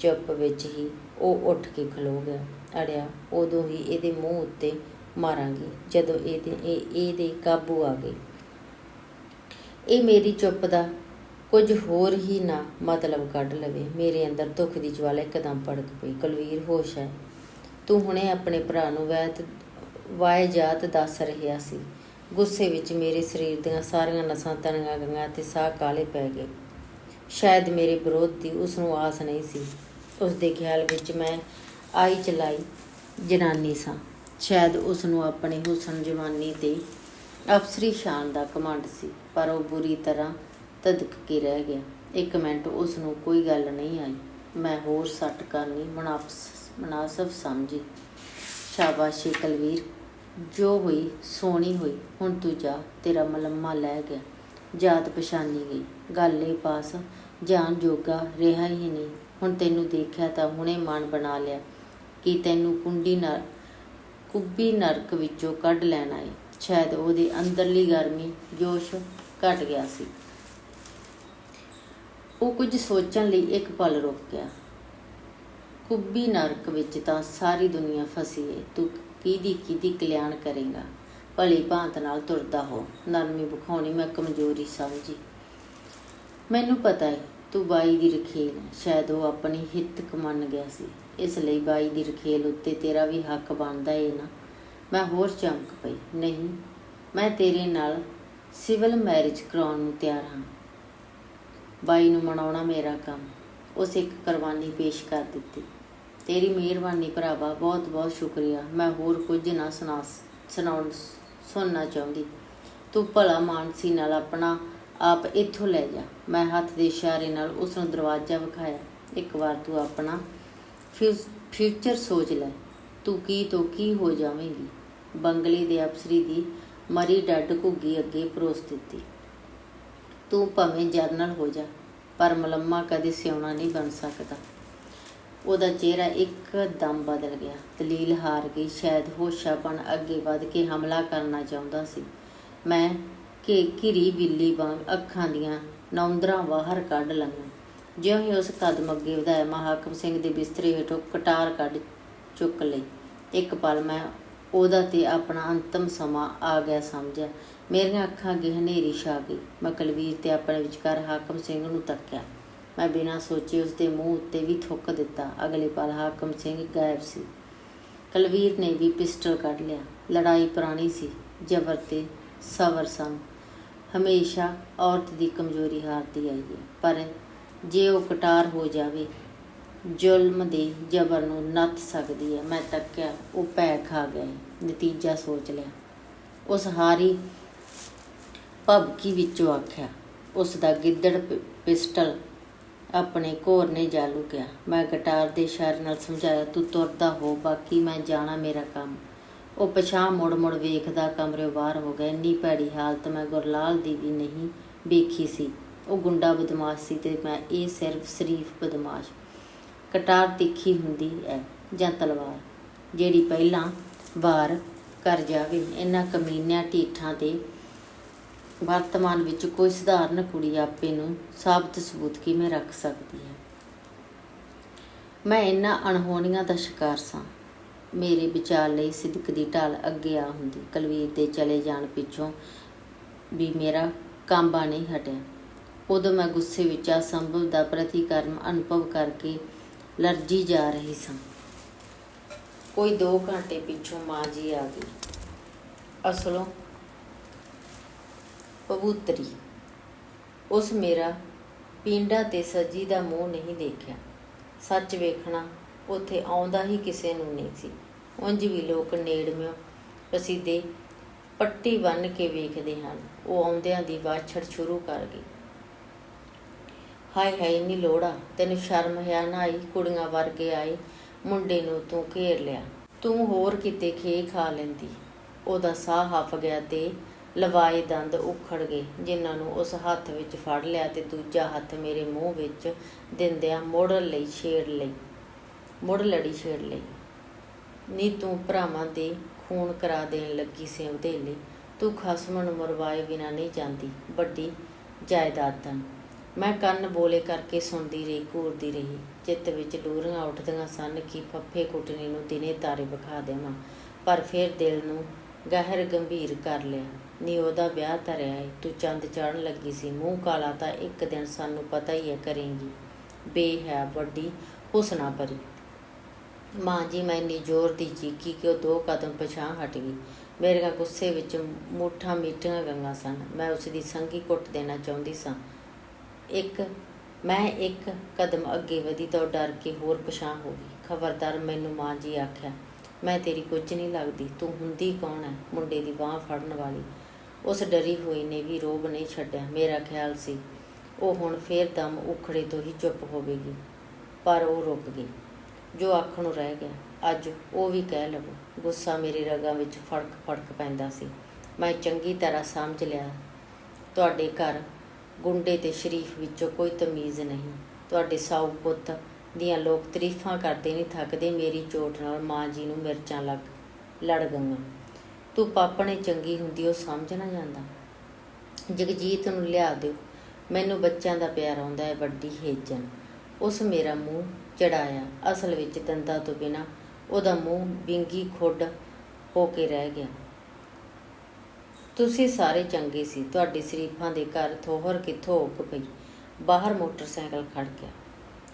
ਚੁੱਪ ਵਿੱਚ ਹੀ ਉਹ ਉੱਠ ਕੇ ਖਲੋ ਗਿਆ। ਅੜਿਆ, ਉਦੋਂ ਹੀ ਇਹਦੇ ਮੂੰਹ ਉੱਤੇ ਮਾਰਾਂਗੀ। ਜਦੋਂ ਇਹਦੇ, ਇਹ, ਇਹਦੇ ਕਾਬੂ ਆ ਗਏ। ਇਹ ਮੇਰੀ ਚੁੱਪ ਦਾ ਕੁਝ ਹੋਰ ਹੀ ਨਾ ਮਤਲਬ ਕੱਢ ਲਵੇ। ਮੇਰੇ ਅੰਦਰ ਦੁੱਖ ਦੀ ਜਵਾਲਾ ਇੱਕਦਮ ਭੜਕ ਪਈ। ਕੁਲਵੀਰ, ਹੋਸ਼ ਹੈ। ਤੂੰ ਹੁਣੇ ਆਪਣੇ ਭਰਾ ਨੂੰ ਵੈਤ ਵਾਏ ਜਾਤ ਦੱਸ ਰਿਹਾ ਸੀ। ਗੁੱਸੇ ਵਿੱਚ ਮੇਰੇ ਸਰੀਰ ਦੀਆਂ ਸਾਰੀਆਂ ਨਸਾਂ ਤਣੀਆਂ ਗਈਆਂ ਤੇ ਸਾਹ ਕਾਲੇ ਪੈ ਗਏ। ਸ਼ਾਇਦ ਮੇਰੇ ਵਿਰੋਧ ਦੀ ਉਸ ਨੂੰ ਆਸ ਨਹੀਂ ਸੀ। ਉਸ ਦੇ ਖਿਆਲ ਵਿੱਚ ਮੈਂ ਆਈ ਚਲਾਈ ਜਨਾਨੀ ਸਾਂ। ਸ਼ਾਇਦ ਉਸ ਨੂੰ ਆਪਣੇ ਹੁਸਨ ਜਵਾਨੀ ਤੇ ਅਫਸਰੀ ਸ਼ਾਨ ਦਾ ਕਮਾਂਡ ਸੀ, ਪਰ ਉਹ ਬੁਰੀ ਤਰ੍ਹਾਂ ਤਦਕ ਕੇ ਰਹਿ ਗਿਆ। ਇੱਕ ਮਿੰਟ ਉਸ ਨੂੰ ਕੋਈ ਗੱਲ ਨਹੀਂ ਆਈ। ਮੈਂ ਹੋਰ ਸੱਟ ਕਰਨੀ ਮੁਨਾਫਸ, ਮੁਨਾਸਬ ਸਮਝੀ। ਸ਼ਾਬਾਸ਼ੀ ਕਲਵੀਰ, ਜੋ ਹੋਈ ਸੋਹਣੀ ਹੋਈ, ਹੁਣ ਤੂੰ ਜਾ, ਤੇਰਾ ਮਲੰਮਾ ਲੈ ਗਿਆ। ਜਾਤ ਪਛਾਣੀ ਗਈ। ਗੱਲ ਇਹ ਪਾਸ, ਜਾਨ ਜੋਗਾ ਰਿਹਾ ਹੀ ਨਹੀਂ। ਹੁਣ ਤੈਨੂੰ ਦੇਖਿਆ ਤਾਂ ਹੁਣੇ ਮਨ ਬਣਾ ਲਿਆ ਕਿ ਤੈਨੂੰ ਕੁੰਡੀ ਨਰ, ਕੁੱਬੀ ਨਰਕ ਵਿੱਚੋਂ ਕੱਢ ਲੈਣਾ ਏ ਸ਼ਾਇਦ ਉਹਦੀ ਅੰਦਰਲੀ ਗਰਮੀ ਜੋਸ਼ ਘਟ ਗਿਆ ਸੀ। ਉਹ ਕੁਝ ਸੋਚਣ ਲਈ ਇੱਕ ਪਲ ਰੁਕ ਗਿਆ ਕੁੱਬੀ ਨਰਕ ਵਿੱਚ ਤਾਂ ਸਾਰੀ ਦੁਨੀਆ ਫਸੀ ਏ। ਤੂੰ ਕਿਹਦੀ ਕਿਹਦੀ ਕਲਿਆਣ ਕਰੇਗਾ? ਭਲੀ ਭਾਂਤ ਨਾਲ ਤੁਰਦਾ ਹੋ। ਨਰਮੀ ਵਿਖਾਉਣੀ ਮੈਂ ਕਮਜ਼ੋਰੀ ਸਮਝੀ। ਮੈਨੂੰ ਪਤਾ ਹੈ ਤੂੰ ਬਾਈ ਦੀ ਰਖੇਲ ਸ਼ਾਇਦ ਉਹ ਆਪਣੀ ਹਿੱਤ ਮੰਨ ਗਿਆ ਸੀ। ਇਸ ਲਈ ਬਾਈ ਦੀ ਰਖੇਲ ਉੱਤੇ ਤੇਰਾ ਵੀ ਹੱਕ ਬਣਦਾ ਏ ਨਾ। ਮੈਂ ਹੋਰ ਚਮਕ ਪਈ। ਨਹੀਂ, ਮੈਂ ਤੇਰੇ ਨਾਲ ਸਿਵਲ ਮੈਰਿਜ ਕਰਾਉਣ ਨੂੰ ਤਿਆਰ ਹਾਂ। ਬਾਈ ਨੂੰ ਮਨਾਉਣਾ ਮੇਰਾ ਕੰਮ। ਉਸ ਇੱਕ ਕੁਰਬਾਨੀ ਪੇਸ਼ ਕਰ ਦਿੱਤੀ। ਤੇਰੀ ਮਿਹਰਬਾਨੀ ਭਰਾਵਾ ਬਹੁਤ ਬਹੁਤ ਸ਼ੁਕਰੀਆ। ਮੈਂ ਹੋਰ ਕੁਝ ਨਾ ਸੁਣਾ ਸੁਣਾਉਣ, ਸੁਣਨਾ ਚਾਹੁੰਦੀ। ਤੂੰ ਭਲਾ ਮਾਨਸੀ ਨਾਲ ਆਪਣਾ ਆਪ ਇੱਥੋਂ ਲੈ ਜਾ। ਮੈਂ ਹੱਥ ਦੇ ਇਸ਼ਾਰੇ ਨਾਲ ਉਸ ਨੂੰ ਦਰਵਾਜ਼ਾ ਵਿਖਾਇਆ। ਇੱਕ ਵਾਰ ਤੂੰ ਆਪਣਾ ਫਿਊ- ਫਿਊਚਰ ਸੋਚ ਲੈ। ਤੂੰ ਕੀ ਤੋਂ ਕੀ ਹੋ ਜਾਵੇਂਗੀ? ਬੰਗਲੇ ਦੇ ਅਫਸਰੀ ਦੀ ਮਰੀ ਡੱਡ ਘੁੱਗੀ ਅੱਗੇ ਪਰੋਸ ਦਿੱਤੀ। ਤੂੰ ਭਾਵੇਂ ਜਰਨਲ ਹੋ ਜਾ, ਪਰ ਮਲੰਮਾ ਕਦੇ ਸਿਉਣਾ ਨਹੀਂ ਬਣ ਸਕਦਾ। ਉਹਦਾ ਚਿਹਰਾ ਇੱਕਦਮ ਬਦਲ ਗਿਆ। ਦਲੀਲ ਹਾਰ ਗਈ। ਸ਼ਾਇਦ ਹੋਸ਼ਾਪਣ ਅੱਗੇ ਵੱਧ ਕੇ ਹਮਲਾ ਕਰਨਾ ਚਾਹੁੰਦਾ ਸੀ। ਮੈਂ ਕਿ ਘਿਰੀ ਬਿੱਲੀ ਵਾਂਗ ਅੱਖਾਂ ਦੀਆਂ ਨੌਂਦਰਾਂ ਬਾਹਰ ਕੱਢ ਲੰਘਾਂ ਜਿਉਂ ਹੀ ਉਸ ਕਦਮ ਅੱਗੇ ਵਧਾਇਆ ਮਹਾਕਮ ਸਿੰਘ ਦੇ ਬਿਸਤਰੇ ਹੇਠੋਂ ਕਟਾਰ ਕੱਢ ਚੁੱਕ ਲਈ। ਇੱਕ ਪਲ ਮੈਂ ਉਹਦਾ ਤੇ ਆਪਣਾ ਅੰਤਮ ਸਮਾਂ ਆ ਗਿਆ ਸਮਝਿਆ। ਮੇਰੀਆਂ ਅੱਖਾਂ ਅੱਗੇ ਹਨੇਰੀ ਛਾ ਗਈ। ਮੈਂ ਕਲਵੀਰ ਤੇ ਆਪਣੇ ਵਿਚਕਾਰ ਹਾਕਮ ਸਿੰਘ ਨੂੰ ਤੱਕਿਆ। ਮੈਂ ਬਿਨਾਂ ਸੋਚੇ ਉਸ ਦੇ ਮੂੰਹ ਉੱਤੇ ਵੀ ਥੁੱਕ ਦਿੱਤਾ। ਅਗਲੇ ਪਲ ਹਾਕਮ ਸਿੰਘ ਗਾਇਬ ਸੀ। ਕੁਲਵੀਰ ਨੇ ਵੀ ਪਿਸਟਲ ਕੱਢ ਲਿਆ। ਲੜਾਈ ਪੁਰਾਣੀ ਸੀ। ਜ਼ਬਰ ਤੇ ਸਬਰ ਸਨ ਹਮੇਸ਼ਾ ਔਰਤ ਦੀ ਕਮਜ਼ੋਰੀ ਹਾਰਦੀ ਆਈ ਹੈ। ਪਰ ਜੇ ਉਹ ਕਟਾਰ ਹੋ ਜਾਵੇ ਜ਼ੁਲਮ ਦੇ ਜ਼ਬਰ ਨੂੰ ਨੱਥ ਸਕਦੀ ਹੈ। ਮੈਂ ਤੱਕਿਆ, ਉਹ ਪੈ ਖਾ ਗਏ। ਨਤੀਜਾ ਸੋਚ ਲਿਆ। ਉਸ ਹਾਰੀ ਭਬਕੀ ਵਿੱਚੋਂ ਆਖਿਆ, ਉਸ ਦਾ ਗਿੱਦੜ ਪਿਸਟਲ ਆਪਣੇ ਘੋਰ ਨੇ ਜਾ ਲੁਕਿਆ ਮੈਂ ਗਟਾਰ ਦੇ ਇਸ਼ਾਰੇ ਨਾਲ ਸਮਝਾਇਆ, ਤੂੰ ਤੁਰਦਾ ਹੋ, ਬਾਕੀ ਮੈਂ ਜਾਣਾ ਮੇਰਾ ਕੰਮ। ਉਹ ਪਛਾਂ ਮੁੜ ਮੁੜ ਵੇਖਦਾ ਕਮਰੇ ਬਾਹਰ ਹੋ ਗਿਆ ਇੰਨੀ ਭੈੜੀ ਹਾਲਤ ਮੈਂ ਗੁਰਲਾਲ ਦੀ ਵੀ ਨਹੀਂ ਵੇਖੀ ਸੀ। ਉਹ ਗੁੰਡਾ ਬਦਮਾਸ਼ ਸੀ ਤੇ ਮੈਂ ਇਹ ਸਿਰਫ ਸ਼ਰੀਫ ਬਦਮਾਸ਼। ਕਟਾਰ ਤਿੱਖੀ ਹੁੰਦੀ ਹੈ ਜਾਂ ਤਲਵਾਰ, ਜਿਹੜੀ ਪਹਿਲਾਂ ਵਾਰ ਕਰ ਜਾਵੇ। ਇਹਨਾਂ ਕਮੀਨਿਆਂ ਢੀਠਾਂ ਤੇ ਵਰਤਮਾਨ ਵਿੱਚ ਕੋਈ ਸਧਾਰਨ ਕੁੜੀ ਆਪੇ ਨੂੰ ਸਾਬਤ ਸਬੂਤ ਕਿਵੇਂ ਰੱਖ ਸਕਦੀ ਹੈ? ਮੈਂ ਇਹਨਾਂ ਅਣਹੋਣੀਆਂ ਦਾ ਸ਼ਿਕਾਰ ਸਾਂ। ਮੇਰੇ ਵਿਚਾਰ ਲਈ ਸਿਦਕ ਦੀ ਢਾਲ ਅੱਗੇ ਆ ਹੁੰਦੀ। ਕਲਵੀਰ ਦੇ ਚਲੇ ਜਾਣ ਪਿੱਛੋਂ ਵੀ ਮੇਰਾ ਕਾਂਬਾ ਨਹੀਂ ਹਟਿਆ। ਉਦੋਂ ਮੈਂ ਗੁੱਸੇ ਵਿੱਚ ਅਸੰਭਵ ਦਾ ਪ੍ਰਤੀਕਰਮ ਅਨੁਭਵ ਕਰਕੇ ਲਰਜੀ ਜਾ ਰਹੀ ਸਾਂ। ਕੋਈ 2 ਘੰਟੇ ਪਿੱਛੋਂ ਮਾਂ ਜੀ ਆ ਗਈ। ਅਸਲੋਂ ਪਵੂਤਰੀ ਉਸ ਮੇਰਾ ਪਿੰਡਾ ਤੇ ਸੱਜੀ ਦਾ ਮੂੰਹ ਨਹੀਂ ਦੇਖਿਆ। ਸੱਚ ਵੇਖਣਾ ਉੱਥੇ ਆਉਂਦਾ ਹੀ ਕਿਸੇ ਨੂੰ ਨਹੀਂ ਸੀ। ਉਂਝ ਵੀ ਲੋਕ ਨੇੜਮਿਓ ਪ੍ਰਸਿੱਧੇ ਪੱਟੀ ਬੰਨ ਕੇ ਵੇਖਦੇ ਹਨ। ਉਹ ਆਉਂਦਿਆਂ ਦੀ ਵਾਛੜ ਸ਼ੁਰੂ ਕਰ ਗਈ। ਹਾਏ ਹਾਏ ਨੀ ਲੋੜਾ ਤੈਨੂੰ ਸ਼ਰਮ ਹਿਆ ਨਾ ਆਈ? ਕੁੜੀਆਂ ਵਰਗੇ ਆਏ। ਮੁੰਡੇ ਨੂੰ ਤੂੰ ਘੇਰ ਲਿਆ। ਤੂੰ ਹੋਰ ਕਿਤੇ ਖੇ ਖਾ ਲੈਂਦੀ। ਉਹਦਾ ਸਾਹ ਹਫ ਗਿਆ ਤੇ ਲਵਾਏ ਦੰਦ ਉਖੜ ਗਏ, ਜਿਨ੍ਹਾਂ ਨੂੰ ਉਸ ਹੱਥ ਵਿੱਚ ਫੜ ਲਿਆ ਤੇ ਦੂਜਾ ਹੱਥ ਮੇਰੇ ਮੂੰਹ ਵਿੱਚ ਦਿੰਦਿਆਂ ਮੋੜ ਲਈ, ਛੇੜ ਲਈ। ਮੁੜ ਲੜੀ, ਛੇੜ ਲਈ। ਨੀ ਤੂੰ ਭਰਾਵਾਂ ਦੇ ਖੂਨ ਕਰਾ ਦੇਣ ਲੱਗੀ ਸੀ ਉਹਦੇ ਤੂੰ ਖਸਮ ਨੂੰ ਮਰਵਾਏ ਬਿਨਾ ਨਹੀਂ ਜਾਂਦੀ, ਵੱਡੀ ਜਾਇਦਾਦਾਂ। ਮੈਂ ਕੰਨ ਬੋਲੇ ਕਰਕੇ ਸੁਣਦੀ ਰਹੀ, ਘੂਰਦੀ ਰਹੀ। ਚਿੱਤ ਵਿੱਚ ਡੂਰੀਆਂ ਉੱਠਦੀਆਂ ਸਨ ਕਿ ਫੱਫੇ ਕੁੱਟਣੀ ਨੂੰ ਦਿਨੇ ਤਾਰੇ ਵਿਖਾ ਦੇਵਾਂ, ਪਰ ਫਿਰ ਦਿਲ ਨੂੰ ਗਹਿਰ ਗੰਭੀਰ ਕਰ ਲਿਆ। ਨੀ ਉਹਦਾ ਵਿਆਹ ਧਰਿਆ ਏ, ਤੂੰ ਚੰਦ ਚੜਨ ਲੱਗੀ ਸੀ, ਮੂੰਹ ਕਾਲਾ ਤਾਂ ਇੱਕ ਦਿਨ ਸਾਨੂੰ ਪਤਾ ਹੀ ਹੈ ਕਰੇਂਗੀ। ਬੇ ਹੈ ਵੱਡੀ, ਹੁਸਨਾ ਪਰੀ ਮਾਂ ਜੀ, ਮੈਂ ਇੰਨੀ ਜ਼ੋਰ ਦੀ ਚੀਕੀ ਕਿ ਉਹ ਦੋ ਕਦਮ ਪਛਾਂ ਹਟ ਗਈ। ਮੇਰੀਆਂ ਗੁੱਸੇ ਵਿੱਚ ਮੁੱਠਾਂ ਮੀਟੀਆਂ ਗੰਗਾ ਸਨ। ਮੈਂ ਉਸ ਦੀ ਸੰਗੀ ਕੁੱਟ ਦੇਣਾ ਚਾਹੁੰਦੀ ਸਾਂ। ਇੱਕ, ਮੈਂ ਇੱਕ ਕਦਮ ਅੱਗੇ ਵਧੀ ਤਾਂ ਡਰ ਕੇ ਹੋਰ ਪਛਾਣ ਹੋ ਗਈ। ਖਬਰਦਾਰ ਮੈਨੂੰ ਮਾਂ ਜੀ ਆਖਿਆ, ਮੈਂ ਤੇਰੀ ਕੁਝ ਨਹੀਂ ਲੱਗਦੀ, ਤੂੰ ਹੁੰਦੀ ਕੌਣ ਹੈ? ਮੁੰਡੇ ਦੀ ਬਾਹ ਫੜਨ ਵਾਲੀ। ਉਸ ਡਰੀ ਹੋਈ ਨੇ ਵੀ ਰੋਬ ਨਹੀਂ ਛੱਡਿਆ। ਮੇਰਾ ਖਿਆਲ ਸੀ ਉਹ ਹੁਣ ਫੇਰ ਦਮ ਉਖੜੇ ਤੋਂ ਹੀ ਚੁੱਪ ਹੋਵੇਗੀ, ਪਰ ਉਹ ਰੁਕ ਗਈ। ਜੋ ਆਖਣ ਨੂੰ ਰਹਿ ਗਿਆ, ਅੱਜ ਉਹ ਵੀ ਕਹਿ ਲਵੋ, ਗੁੱਸਾ ਮੇਰੇ ਰਗਾਂ ਵਿੱਚ ਫੜਕ ਫੜਕ ਪੈਂਦਾ ਸੀ। ਮੈਂ ਚੰਗੀ ਤਰ੍ਹਾਂ ਸਮਝ ਲਿਆ। ਤੁਹਾਡੇ ਘਰ ਗੁੰਡੇ ਤੇ ਸ਼ਰੀਫ ਵਿੱਚੋਂ ਕੋਈ ਤਮੀਜ਼ ਨਹੀਂ। ਤੁਹਾਡੇ ਸਾਊ ਪੁੱਤ ਦੀਆਂ ਲੋਕ ਤਾਰੀਫਾਂ ਕਰਦੇ ਨਹੀਂ ਥੱਕਦੇ ਮੇਰੀ ਚੋਟ ਨਾਲ ਮਾਂ ਜੀ ਨੂੰ ਮਿਰਚਾਂ ਲੱਗ, ਲੜ ਗਈਆਂ। ਤੂੰ ਪਾਪਣੇ ਚੰਗੀ ਹੁੰਦੀ ਉਹ ਸਮਝ ਨਾ ਜਾਂਦਾ। ਜਗਜੀਤ ਨੂੰ ਲਿਆ ਦਿਓ। ਮੈਨੂੰ ਬੱਚਿਆਂ ਦਾ ਪਿਆਰ ਆਉਂਦਾ ਹੈ, ਵੱਡੀ ਹੇਜਨ। ਉਸ ਮੇਰਾ ਮੂੰਹ ਚੜਾਇਆ। ਅਸਲ ਵਿੱਚ ਦੰਦਾਂ ਤੋਂ ਬਿਨਾ ਉਹਦਾ ਮੂੰਹ ਬਿੰਗੀ ਖੁੱਡ ਹੋ ਕੇ ਰਹਿ ਗਿਆ। ਤੁਸੀਂ ਸਾਰੇ ਚੰਗੇ ਸੀ। ਤੁਹਾਡੇ ਸ਼ਰੀਫਾਂ ਦੇ ਘਰ ਥੋਹਰ ਕਿੱਥੋਂ ਉੱਗ ਪਈ। ਬਾਹਰ ਮੋਟਰਸਾਈਕਲ ਖੜ ਗਿਆ।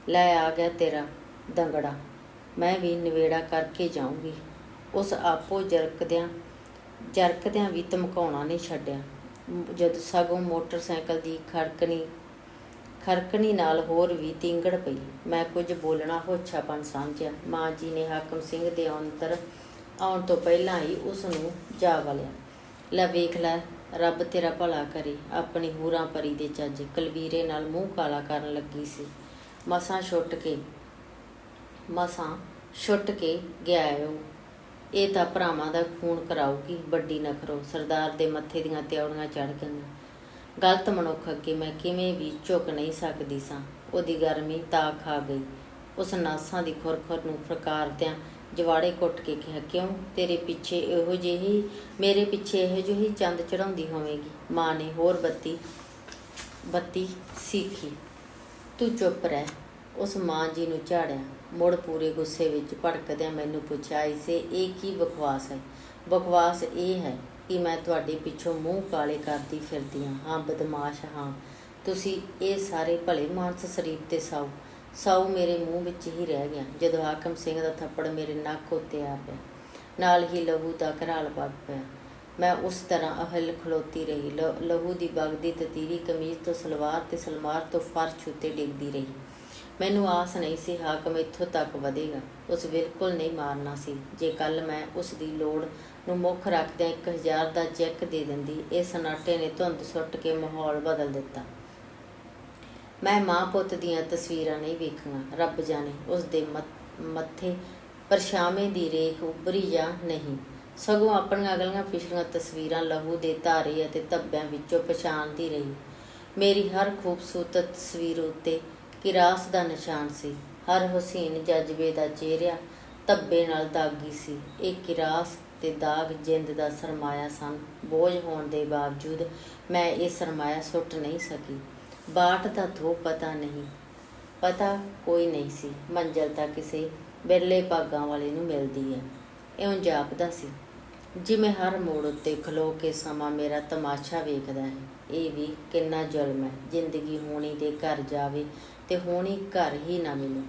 ਲੈ ਆ ਗਿਆ ਤੇਰਾ ਦੰਗੜਾ। ਮੈਂ ਵੀ ਨਵੇੜਾ ਕਰਕੇ ਜਾਊਂਗੀ। ਉਸ ਆਪੋ ਜਰਕਦਿਆਂ ਜਰਕਦਿਆਂ ਵੀ ਧਮਕਾਉਣਾ ਨਹੀਂ ਛੱਡਿਆ। ਜਦ ਸਗੋਂ ਮੋਟਰਸਾਈਕਲ ਦੀ ਖੜਕਣੀ ਖੜਕਣੀ ਨਾਲ ਹੋਰ ਵੀ ਤਿੰਗੜ ਪਈ। ਮੈਂ ਕੁਝ ਬੋਲਣਾ ਹੋਛਾਪਨ ਸਮਝਿਆ ਮਾਂ ਜੀ ਨੇ ਹਾਕਮ ਸਿੰਘ ਦੇ ਅੰਤਰ ਆਉਣ ਤੋਂ ਪਹਿਲਾਂ ਹੀ ਉਸ ਨੂੰ ਜਾ ਵਲਿਆ। ਲੈ ਵੇਖ ਲੈ, ਰੱਬ ਤੇਰਾ ਭਲਾ ਕਰੇ। ਆਪਣੀ ਹੂਰਾਂ ਪਰੀ ਦੇ ਚੱਜ ਕਲਵੀਰੇ ਨਾਲ ਮੂੰਹ ਕਾਲਾ ਕਰਨ ਲੱਗੀ ਸੀ। ਮਸਾਂ ਛੁੱਟ ਕੇ, ਮਸਾਂ ਛੁੱਟ ਕੇ ਗਿਆ ਉਹ ਇਹ ਤਾਂ ਭਰਾਵਾਂ ਦਾ ਖੂਨ ਕਰਾਊਗੀ, ਵੱਡੀ ਨਖਰੋ ਸਰਦਾਰ ਦੇ ਮੱਥੇ ਦੀਆਂ ਤਿਉੜੀਆਂ ਚੜ ਗਈਆਂ। ਗਲਤ ਮਨੁੱਖ ਅੱਗੇ ਮੈਂ ਕਿਵੇਂ ਵੀ ਝੁਕ ਨਹੀਂ ਸਕਦੀ ਸਾਂ। ਉਹਦੀ ਗਰਮੀ ਤਾਂ ਖਾ ਗਈ। ਉਸ ਨਾਸਾਂ ਦੀ ਖੁਰਖੁਰ ਨੂੰ ਫਰਕਾਰਦਿਆਂ ਜਵਾੜੇ ਕੁੱਟ ਕੇ ਕਿਹਾ, ਕਿਉਂ? ਤੇਰੇ ਪਿੱਛੇ ਇਹੋ ਜਿਹੀ, ਮੇਰੇ ਪਿੱਛੇ ਇਹੋ ਜਿਹੀ ਚੰਦ ਚੜਾਉਂਦੀ ਹੋਵੇਗੀ। ਮਾਂ ਨੇ ਹੋਰ ਬੱਤੀ ਬੱਤੀ ਸੀਖੀ। ਤੂੰ ਚੁੱਪ ਰਹਿ। ਉਸ ਮਾਂ ਜੀ ਨੂੰ ਝਾੜਿਆ। ਮੁੜ ਪੂਰੇ ਗੁੱਸੇ ਵਿੱਚ ਭੜਕਦਿਆਂ ਮੈਨੂੰ ਪੁੱਛਿਆ, ਇਸੇ, ਇਹ ਕੀ ਬਕਵਾਸ ਹੈ? ਬਕਵਾਸ ਇਹ ਹੈ ਕਿ ਮੈਂ ਤੁਹਾਡੇ ਪਿੱਛੋਂ ਮੂੰਹ ਕਾਲੇ ਕਰਦੀ ਫਿਰਦੀ ਹਾਂ ਹਾਂ, ਬਦਮਾਸ਼ ਹਾਂ। ਤੁਸੀਂ ਇਹ ਸਾਰੇ ਭਲੇ ਮਾਨਸ ਸਰੀਰ ਤੇ ਸਾਓ ਸਾਊ ਮੇਰੇ ਮੂੰਹ ਵਿੱਚ ਹੀ ਰਹਿ ਗਿਆ, ਜਦੋਂ ਹਾਕਮ ਸਿੰਘ ਦਾ ਥੱਪੜ ਮੇਰੇ ਨੱਕ ਉੱਤੇ ਆ ਪਿਆ। ਨਾਲ ਹੀ ਲਹੂ ਦਾ ਘਰਾਲ ਵਗ ਪਿਆ। ਮੈਂ ਉਸ ਤਰ੍ਹਾਂ ਅਹਲ ਖਲੋਤੀ ਰਹੀ। ਲ- ਲਹੂ ਦੀ ਵਗਦੀ ਤਤੀਰੀ ਕਮੀਜ਼ ਤੋਂ ਸਲਵਾਰ ਤੇ ਸਲਵਾਰ ਤੋਂ ਫਰਸ਼ ਉੱਤੇ ਡਿੱਗਦੀ ਰਹੀ। ਮੈਨੂੰ ਆਸ ਨਹੀਂ ਸੀ ਹਾਕਮ ਇੱਥੋਂ ਤੱਕ ਵਧੇਗਾ। ਉਸ ਬਿਲਕੁਲ ਨਹੀਂ ਮਾਰਨਾ ਸੀ। ਜੇ ਕੱਲ ਮੈਂ ਉਸ ਦੀ ਲੋੜ ਨੂੰ ਮੁੱਖ ਰੱਖਦਿਆਂ 1000 ਦਾ ਚੈੱਕ ਦੇ ਦਿੰਦੀ, ਇਹ ਸਨਾਟੇ ਨੇ ਧੁੰਦ ਸੁੱਟ ਕੇ ਮਾਹੌਲ ਬਦਲ ਦਿੱਤਾ। ਮੈਂ ਮਾਂ ਪੁੱਤ ਦੀਆਂ ਤਸਵੀਰਾਂ ਨਹੀਂ ਵੇਖੀਆਂ, ਰੱਬ ਜਾਣੇ ਉਸ ਦੇ ਮੱਥੇ ਪਰਛਾਵੇਂ ਦੀ ਰੇਖ ਉੱਭਰੀ ਜਾਂ ਨਹੀਂ। ਸਗੋਂ ਆਪਣੀਆਂ ਅਗਲੀਆਂ ਪਿਛਲੀਆਂ ਤਸਵੀਰਾਂ ਲਹੂ ਦੇ ਧਾਰੇ ਅਤੇ ਧੱਬਿਆਂ ਵਿੱਚੋਂ ਪਛਾਣਦੀ ਰਹੀ। ਮੇਰੀ ਹਰ ਖੂਬਸੂਰਤ ਤਸਵੀਰ ਉੱਤੇ ਕਿਰਾਸ ਦਾ ਨਿਸ਼ਾਨ ਸੀ। ਹਰ ਹੁਸੀਨ ਜਜ਼ਬੇ ਦਾ ਚਿਹਰਾ ਧੱਬੇ ਨਾਲ ਦਾਗੀ ਸੀ। ਇਹ ਕਿਰਾਸ ਤੇ ਦਾਗ ਜਿੰਦ ਦਾ ਸਰਮਾਇਆ ਸਨ। ਬੋਝ ਹੋਣ ਦੇ ਬਾਵਜੂਦ ਮੈਂ ਇਹ ਸਰਮਾਇਆ ਸੁੱਟ ਨਹੀਂ ਸਕੀ। ਬਾਟ ਦਾ ਥੋ ਪਤਾ ਨਹੀਂ। ਪਤਾ ਕੋਈ ਨਹੀਂ ਸੀ ਮੰਜ਼ਲ ਤਾਂ ਕਿਸੇ ਬਿਰਲੇ ਭਾਗਾਂ ਵਾਲੇ ਨੂੰ ਮਿਲਦੀ ਹੈ। ਇਉਂ ਜਾਪਦਾ ਸੀ, ਜਿਵੇਂ ਹਰ ਮੋੜ ਉੱਤੇ ਖਲੋ ਕੇ ਸਮਾਂ ਮੇਰਾ ਤਮਾਸ਼ਾ ਵੇਖਦਾ ਹੈ। ਇਹ ਵੀ ਕਿੰਨਾ ਜ਼ੁਲਮ ਹੈ, ਜ਼ਿੰਦਗੀ ਹੋਣੀ ਦੇ ਘਰ ਜਾਵੇ ਤੇ ਹੋਣੀ ਘਰ ਹੀ ਨਾ ਮਿਲੇ।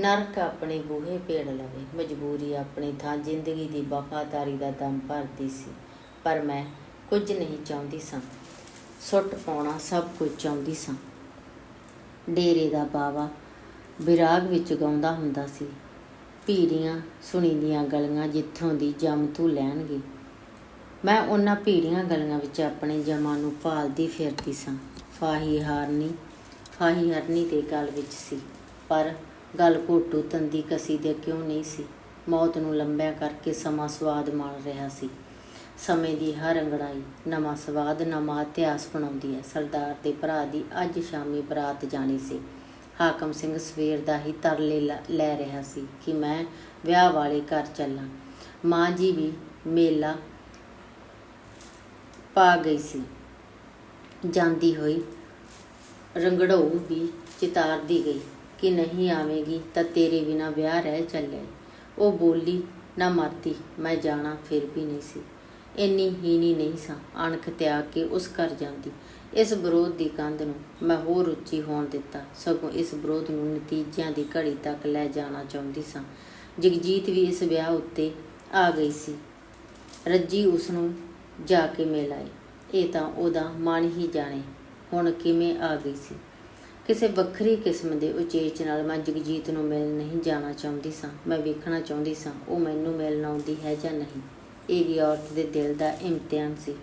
ਨਰਕ ਆਪਣੇ ਬੂਹੇ ਪੇੜ ਲਵੇ, ਮਜਬੂਰੀ ਆਪਣੀ ਥਾਂ ਜ਼ਿੰਦਗੀ ਦੀ ਵਫਾਦਾਰੀ ਦਾ ਦਮ ਭਰਦੀ ਸੀ। ਪਰ ਮੈਂ ਕੁਝ ਨਹੀਂ ਚਾਹੁੰਦੀ ਸਾਂ। ਸੁੱਟ ਪਾਉਣਾ ਸਭ ਕੁਝ ਚਾਹੁੰਦੀ ਸਾਂ। ਡੇਰੇ ਦਾ ਬਾਵਾ ਵਿਰਾਗ ਵਿੱਚ ਗਾਉਂਦਾ ਹੁੰਦਾ ਸੀ। ਭੀੜੀਆਂ ਸੁਣੀਂਦੀਆਂ ਗਲੀਆਂ ਜਿੱਥੋਂ ਦੀ ਜਮ ਤੂੰ ਲੈਣਗੇ। ਮੈਂ ਉਹਨਾਂ ਭੀੜੀਆਂ ਗਲੀਆਂ ਵਿੱਚ ਆਪਣੇ ਜਮਾਂ ਨੂੰ ਭਾਲਦੀ ਫਿਰਦੀ ਸਾਂ। ਫਾਹੀ ਹਾਰਨੀ, ਫਾਹੀ ਹਰਨੀ ਦੇ ਗਲ ਵਿੱਚ ਸੀ, ਪਰ ਗਲ ਘੋਟੂ ਤੰਦੀ ਕਸੀ ਦੇ ਕਿਉਂ ਨਹੀਂ ਸੀ? ਮੌਤ ਨੂੰ ਲੰਬਿਆ ਕਰਕੇ ਸਮਾਂ ਸਵਾਦ ਮਾਣ ਰਿਹਾ ਸੀ। ਸਮੇਂ ਦੀ ਹਰ ਅੰਗੜਾਈ, ਨਵਾਂ ਸਵਾਦ, ਨਵਾਂ ਇਤਿਹਾਸ ਬਣਾਉਂਦੀ ਹੈ। ਸਰਦਾਰ ਦੇ ਭਰਾ ਦੀ ਅੱਜ ਸ਼ਾਮੀ ਬਰਾਤ ਜਾਣੀ ਸੀ। ਹਾਕਮ ਸਿੰਘ ਸਵੇਰ ਦਾ ਹੀ ਤਰਲੇ ਲ- ਲੈ ਰਿਹਾ ਸੀ ਕਿ ਮੈਂ ਵਿਆਹ ਵਾਲੇ ਘਰ ਚੱਲਾਂ। ਮਾਂ ਜੀ ਵੀ ਮੇਲਾ ਪਾ ਗਈ ਸੀ। ਜਾਂਦੀ ਹੋਈ ਰੰਗੜਾਉ ਵੀ ਚਿਤਾਰਦੀ ਗਈ ਕਿ ਨਹੀਂ ਆਵੇਗੀ ਤਾਂ ਤੇਰੇ ਬਿਨਾ ਵਿਆਹ ਰਹਿ ਚੱਲੇ। ਉਹ ਬੋਲੀ, ਨਾ ਮਾਤੀ ਮੈਂ ਜਾਣਾ ਫਿਰ ਵੀ ਨਹੀਂ ਸੀ। ਇੰਨੀ ਹੀਣੀ ਨਹੀਂ ਸਾਂ, ਅਣਖ ਤਿਆਗ ਕੇ ਉਸ ਘਰ ਜਾਂਦੀ। ਇਸ ਵਿਰੋਧ ਦੀ ਕੰਧ ਨੂੰ ਮੈਂ ਹੋਰ ਉੱਚੀ ਹੋਣ ਦਿੱਤਾ, ਸਗੋਂ ਇਸ ਵਿਰੋਧ ਨੂੰ ਨਤੀਜਿਆਂ ਦੀ ਘੜੀ ਤੱਕ ਲੈ ਜਾਣਾ ਚਾਹੁੰਦੀ ਸਾਂ। ਜਗਜੀਤ ਵੀ ਇਸ ਵਿਆਹ ਉੱਤੇ ਆ ਗਈ ਸੀ। ਰੱਜੀ ਉਸ ਨੂੰ ਜਾ ਕੇ ਮਿਲ ਆਈ। ਇਹ ਤਾਂ ਉਹਦਾ ਮਨ ਹੀ ਜਾਣੇ, ਹੁਣ ਕਿਵੇਂ ਆ ਗਈ ਸੀ। ਕਿਸੇ ਵੱਖਰੀ ਕਿਸਮ ਦੇ ਉਚੇਚ ਨਾਲ ਮੈਂ ਜਗਜੀਤ ਨੂੰ ਮਿਲ ਨਹੀਂ ਜਾਣਾ ਚਾਹੁੰਦੀ ਸਾਂ। ਮੈਂ ਵੇਖਣਾ ਚਾਹੁੰਦੀ ਸਾਂ, ਉਹ ਮੈਨੂੰ ਮਿਲਣ ਆਉਂਦੀ ਹੈ ਜਾਂ ਨਹੀਂ। ਇਹਦੀ ਔਰਤ ਦੇ ਦਿਲ ਦਾ ਇਮਤਿਹਾਨ ਸੀ।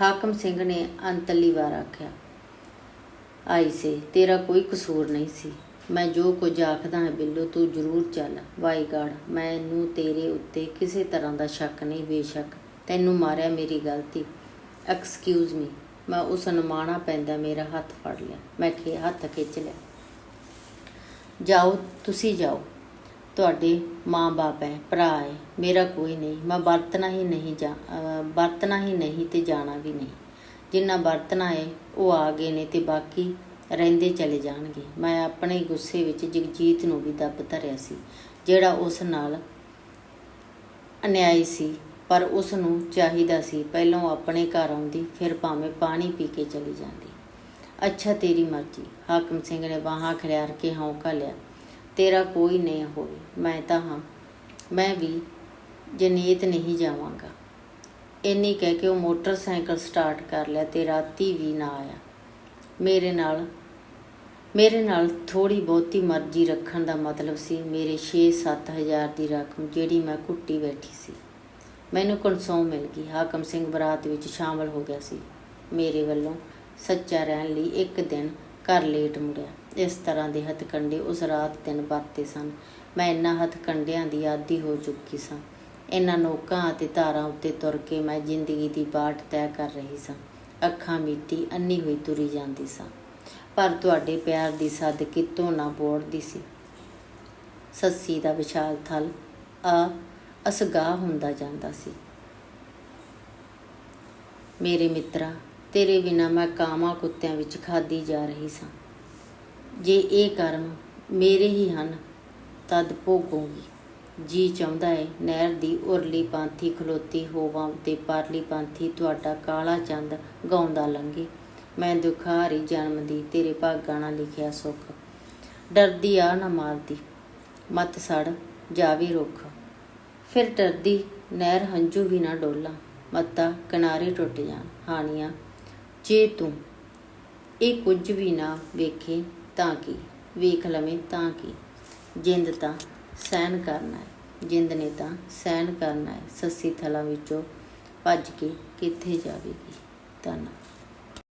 ਹਾਕਮ ਸਿੰਘ ਨੇ ਅੰਤਲੀ ਵਾਰ ਆਖਿਆ, ਆਈ ਸੇ, ਤੇਰਾ ਕੋਈ ਕਸੂਰ ਨਹੀਂ ਸੀ। ਮੈਂ ਜੋ ਕੁਝ ਆਖਦਾ ਹਾਂ ਬਿੱਲੋ, ਤੂੰ ਜ਼ਰੂਰ ਚੱਲ। ਵਾਈਗਾਡ ਮੈਨੂੰ ਤੇਰੇ ਉੱਤੇ ਕਿਸੇ ਤਰ੍ਹਾਂ ਦਾ ਸ਼ੱਕ ਨਹੀਂ, ਬੇਸ਼ੱਕ ਤੈਨੂੰ ਮਾਰਿਆ ਮੇਰੀ ਗਲਤੀ। ਐਕਸਕਿਊਜ਼ ਮੀ ਮੈਂ ਉਸ ਨੂੰ ਮਾਣਾ ਪੈਂਦਾ, ਮੇਰਾ ਹੱਥ ਫੜ ਲਿਆ। ਮੈਂ ਕਿ ਹੱਥ ਖਿੱਚ ਲਿਆ। ਜਾਓ, ਤੁਸੀਂ ਜਾਓ। ਤੁਹਾਡੇ ਮਾਂ-ਬਾਪ ਹੈ, ਭਰਾ ਹੈ, ਮੇਰਾ ਕੋਈ ਨਹੀਂ, ਮੈਂ ਵਰਤਣਾ ਹੀ ਨਹੀਂ ਜਾ ਵਰਤਣਾ ਹੀ ਨਹੀਂ ਤੇ ਜਾਣਾ ਵੀ ਨਹੀਂ। ਜਿੰਨਾ ਵਰਤਣਾ ਹੈ, ਉਹ ਆ ਗਏ ਨੇ ਤੇ ਬਾਕੀ ਰਹਿੰਦੇ ਚਲੇ ਜਾਣਗੇ। ਮੈਂ ਆਪਣੇ ਗੁੱਸੇ ਵਿੱਚ ਜਗਜੀਤ ਨੂੰ ਵੀ ਦੱਬ ਧਰਿਆ ਸੀ, ਜਿਹੜਾ ਉਸ ਨਾਲ ਅਨਿਆਈ ਸੀ, ਪਰ ਉਸ ਨੂੰ ਚਾਹੀਦਾ ਸੀ ਪਹਿਲਾਂ ਉਹ ਆਪਣੇ ਘਰ ਆਉਂਦੀ, ਫਿਰ ਭਾਵੇਂ ਪਾਣੀ ਪੀ ਕੇ ਚਲੀ ਜਾਂਦੀ। ਅੱਛਾ ਤੇਰੀ ਮਰਜ਼ੀ, ਹਾਕਮ ਸਿੰਘ ਨੇ ਬਾਹਾਂ ਖਿਲਾਰ ਕੇ ਹੌਂਕਾ ਲਿਆ। ਤੇਰਾ ਕੋਈ ਨਹੀਂ ਹੋਵੇ, ਮੈਂ ਤਾਂ ਹਾਂ, ਮੈਂ ਵੀ ਜਨੀਤ ਨਹੀਂ ਜਾਵਾਂਗਾ। ਇੰਨੀ ਕਹਿ ਕੇ ਉਹ ਮੋਟਰਸਾਈਕਲ ਸਟਾਰਟ ਕਰ ਲਿਆ ਤੇ ਰਾਤੀ ਵੀ ਨਾ ਆਇਆ। ਮੇਰੇ ਨਾਲ ਮੇਰੇ ਨਾਲ ਥੋੜੀ ਬਹੁਤੀ ਮਰਜ਼ੀ ਰੱਖਣ ਦਾ ਮਤਲਬ ਸੀ, ਮੇਰੇ 6-7 ਹਜ਼ਾਰ ਦੀ ਰਕਮ ਜਿਹੜੀ ਮੈਂ ਕੁੱਟੀ ਬੈਠੀ ਸੀ। ਮੈਨੂੰ ਕਨਸੋਂ ਮਿਲ ਗਈ, ਹਾਕਮ ਸਿੰਘ ਬਰਾਤ ਵਿੱਚ ਸ਼ਾਮਲ ਹੋ ਗਿਆ ਸੀ। ਮੇਰੇ ਵੱਲੋਂ ਸੱਚਾ ਰਹਿਣ ਲਈ ਇੱਕ ਦਿਨ ਘਰ ਲੇਟ ਮੁੜਿਆ। ਇਸ ਤਰ੍ਹਾਂ ਦੇ ਹੱਥਕੰਡੇ ਉਸ ਰਾਤ ਦਿਨ ਵਰਤੇ ਸਨ। ਮੈਂ ਇੰਨਾ ਹੱਥਕੰਡਿਆਂ ਦੀ ਆਦੀ ਹੋ ਚੁੱਕੀ ਸਾਂ। ਇਹਨਾਂ ਨੋਕਾਂ ਅਤੇ ਧਾਰਾਂ ਉੱਤੇ ਤੁਰ ਕੇ ਮੈਂ ਜ਼ਿੰਦਗੀ ਦੀ ਬਾਟ ਤੈਅ ਕਰ ਰਹੀ ਸਾਂ। ਅੱਖਾਂ ਮੀਟੀ ਅੰਨੀ ਹੋਈ ਤੁਰੀ ਜਾਂਦੀ ਸਾਂ। ਪਰ ਤੁਹਾਡੇ ਪਿਆਰ ਦੀ ਸੱਦ ਕਿਤੋਂ ਨਾ ਬੋੜਦੀ ਸੀ। ਸੱਸੀ ਦਾ ਵਿਸ਼ਾਲ ਥਲ ਆ, ਅਸਗਾਹ ਹੁੰਦਾ ਜਾਂਦਾ ਸੀ। ਮੇਰੇ ਮਿੱਤਰਾ, ਤੇਰੇ ਬਿਨਾ ਮੈਂ ਕਾਮਾ ਕੁੱਤਿਆਂ ਵਿੱਚ ਖਾਦੀ ਜਾ ਰਹੀ ਸਾਂ। ਜੇ ਇਹ ਕਰਮ ਮੇਰੇ ਹੀ ਹਨ, ਤਦ ਭੋਗੂੰਗੀ। ਜੀ ਚਾਹੁੰਦਾ ਹੈ ਨਹਿਰ ਦੀ ਉਰਲੀ ਪਾਂਥੀ ਖਲੋਤੀ ਹੋਵਾਂ ਤੇ ਪਰਲੀ ਪਾਂਥੀ ਤੁਹਾਡਾ ਕਾਲਾ ਚੰਦ ਗਾਉਂਦਾ ਲੰਘੇ। ਮੈਂ ਦੁਖਾਰੀ ਜਨਮ ਦੀ ਤੇਰੇ ਭਾਗਾਂ ਨਾਲ ਲਿਖਿਆ ਸੁੱਖ। ਡਰਦੀ ਆ ਨਾ ਮਾਰਦੀ, ਮਤ ਸੜ ਜਾਵੇ ਰੁੱਖ। ਫਿਰ ਡਰਦੀ ਨਹਿਰ ਹੰਝੂ ਵੀ ਨਾ ਡੋਲਾ, ਮੱਤਾ ਕਿਨਾਰੇ ਟੁੱਟ ਜਾਣ ਹਾਨੀਆਂ ਜੇ ਤੂੰ ਇਹ ਕੁਝ ਵੀ ਨਾ ਵੇਖੇ ਤਾਂ ਕਿ? ਵੇਖ ਲਵੇਂ ਤਾਂ ਕਿ। ਜਿੰਦ ਤਾਂ ਸਹਿਣ ਕਰਨਾ ਹੈ। ਜਿੰਦ ਨੇ ਤਾਂ ਸਹਿਣ ਕਰਨਾ ਹੈ। ਸੱਸੀ ਥਲਾਂ ਵਿੱਚੋਂ ਭੱਜ ਕੇ ਕਿੱਥੇ ਜਾਵੇਗੀ? ਧੰਨਵਾਦ